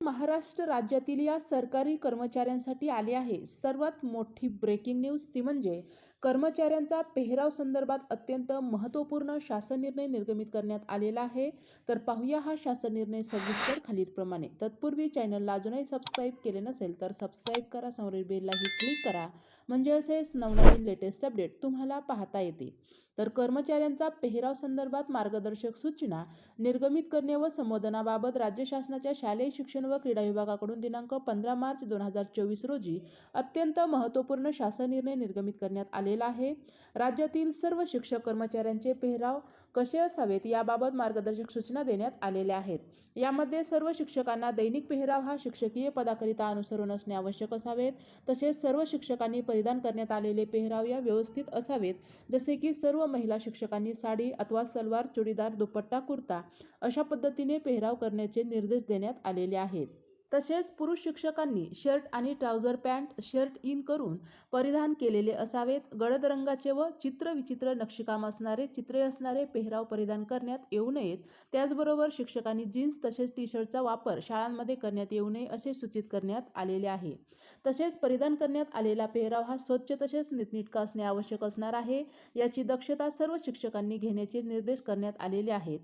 महाराष्ट्र राज्यातील या सरकारी कर्मचाऱ्यांसाठी आली आहे. सर्वात मोठी ब्रेकिंग न्यूज ती म्हणजे कर्मचाऱ्यांचा पेहराव संदर्भात अत्यंत महत्त्वपूर्ण शासन निर्णय निर्गमित करण्यात आलेला आहे. तर पाहूया हा शासन निर्णय सविस्तर खालीलप्रमाणे. तत्पूर्वी चॅनलला अजूनही सबस्क्राईब केले नसेल तर सबस्क्राईब करा. समोरील बेललाही क्लिक करा. म्हणजे असेच नवनवीन लेटेस्ट अपडेट तुम्हाला पाहता येतील. तर कर्मचाऱ्यांचा पेहराव संदर्भात मार्गदर्शक सूचना निर्गमित करणे व संबोधनाबाबत राज्य शासनाच्या शालेय शिक्षण व क्रीडा विभागाकडून दिनांक पंधरा मार्च दोन हजार चोवीस रोजी अत्यंत महत्त्वपूर्ण शासन निर्णय निर्गमित करण्यात आलेला आहे. राज्यातील सर्व शिक्षक कर्मचाऱ्यांचे पेहराव कसे असावेत याबाबत मार्गदर्शक सूचना देण्यात आलेल्या आहेत. यामध्ये सर्व शिक्षकांना दैनिक पेहराव हा शिक्षकीय पदाकरिता अनुसरून असणे आवश्यक असावेत. तसेच सर्व शिक्षकांनी परिधान करण्यात आलेले पेहराव या व्यवस्थित असावेत. जसे की सर्व महिला शिक्षकांनी साडी अथवा सलवार चुडीदार दुपट्टा कुर्ता अशा पद्धतीने पेहराव करण्याचे निर्देश देण्यात आलेले आहेत. तसेच पुरुष शिक्षकांनी शर्ट आणि ट्राउझर पॅन्ट शर्ट इन करून परिधान केलेले असावेत. गडद रंगाचे व चित्रविचित्र नक्षीकाम असणारे चित्रे असणारे पेहराव परिधान करण्यात येऊ नयेत. त्याचबरोबर शिक्षकांनी जीन्स तसेच टी शर्टचा वापर शाळांमध्ये करण्यात येऊ नये असे सूचित करण्यात आलेले आहे. तसेच परिधान करण्यात आलेला पेहराव हा स्वच्छ तसेच नीटनिटका असणे आवश्यक असणार आहे याची दक्षता सर्व शिक्षकांनी घेण्याचे निर्देश करण्यात आलेले आहेत.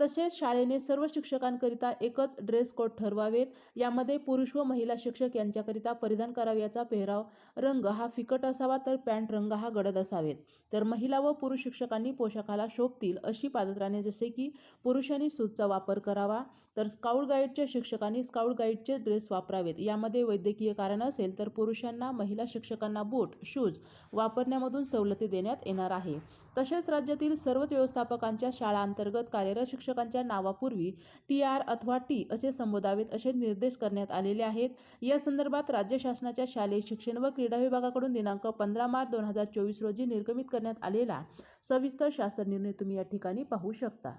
तसेच शाळेने सर्व शिक्षकांकरिता एकच ड्रेस कोड ठरवावेत. यामध्ये पुरुष व महिला शिक्षक यांच्याकरिता परिधान करावयाचा पेहराव रंग हा फिकट असावा तर पॅन्ट रंग हा गडद असावेत. तर महिला व पुरुष शिक्षकांनी पोशाखाला शोभतील अशी पादत्राणे जसे की पुरुषांनी सूजचा वापर करावा तर स्काउट गाईडच्या शिक्षकांनी स्काउट गाईडचे ड्रेस वापरावेत. यामध्ये वैद्यकीय कारण असेल तर पुरुषांना महिला शिक्षकांना बूट शूज वापरण्यामधून सवलती देण्यात येणार आहे. तसेच राज्यातील सर्वच व्यवस्थापकांच्या शाळांतर्गत कार्यरत शिक्षकांच्या नावापूर्वी टी आर अथवा टी असे संबोधावेत असे निर्देश करण्यात आलेले आहेत. या संदर्भात राज्य शासनाच्या शालेय शिक्षण व क्रीडा विभागाकडून दिनांक पंधरा मार्च दोन हजार चोवीस रोजी निर्गमित करण्यात आलेला सविस्तर शासन निर्णय तुम्ही या ठिकाणी पाहू शकता.